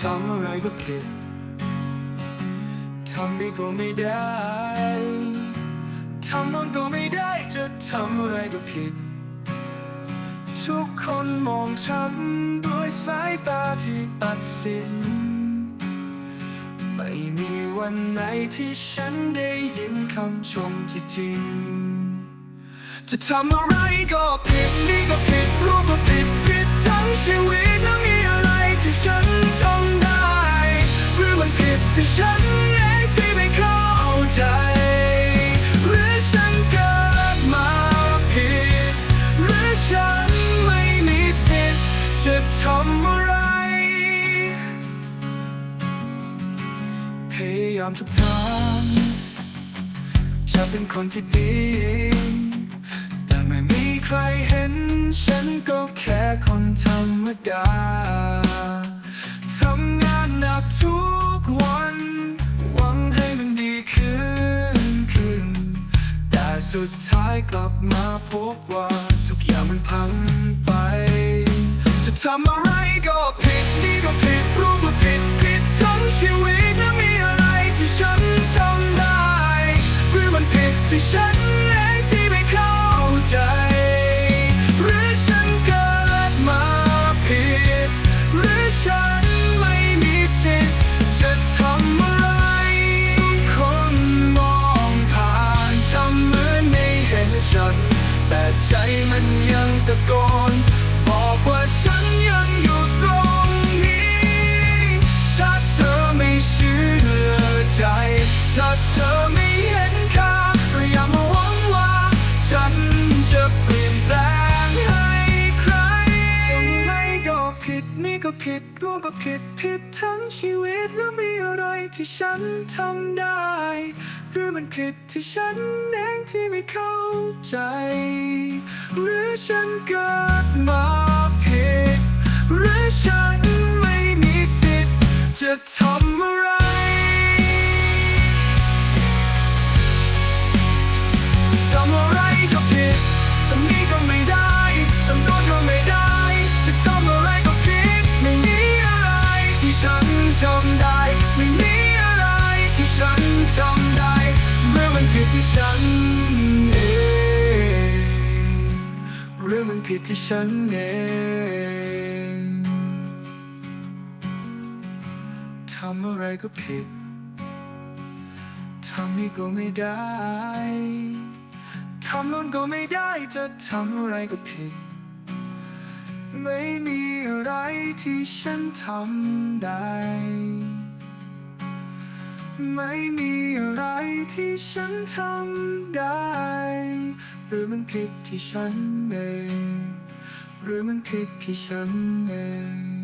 ทำอะไรก็ผิดทำนี่ก็ไม่ได้ ทำโน่นก็ไม่ได้ จะทำอะไรก็ผิด ทุกคนมองฉันด้วยสายตาที่ตัดสิน ไม่มีวันไหนที่ฉันได้ยินคำชมที่จริง จะทำอะไรก็ผิดนี่ก็ผิดรู้ก็ผิดผิดทั้งชีวิตแล้วมี ที่ฉันทำได้ หรือมันผิดที่ฉันเองที่ไม่เข้าใจ หรือฉันเกิดมาผิด หรือฉันไม่มีสิทธิ์จะทำอะไร พยายามทุกทางจะเป็นคนที่ดี แต่ไม่มีใครเห็น ฉันก็แค่คนธรรมดา กลับมาพบว่า ทุกอย่างมันพังไป จะทำอะไรก็ผิดนี่ก็ผิดรู้ว่าผิดผิดทั้งชีวิตและมีอะไรที่ฉันทำได้หรือมันผิดที่ฉัน ร่วมก็ผิดผิดทั้งชีวิตแล้วมีอะไรที่ฉันทำได้ หรือมันผิดที่ฉันเองที่ไม่เข้าใจ หรือฉันเกิดมา ทำได้ ไม่มีอะไรที่ฉันทำได้ เมื่อมันผิดที่ฉันเองหรือมันผิดที่ฉันเองทำอะไรก็ผิดทำนี่ก็ไม่ได้ ทำนู่นก็ไม่ได้จะทำอะไรก็ผิด ไม่มีอะไรที่ฉันทำได้ ไม่มีอะไรที่ฉันทำได้ หรือมันผิดที่ฉันเอง หรือมันผิดที่ฉันเอง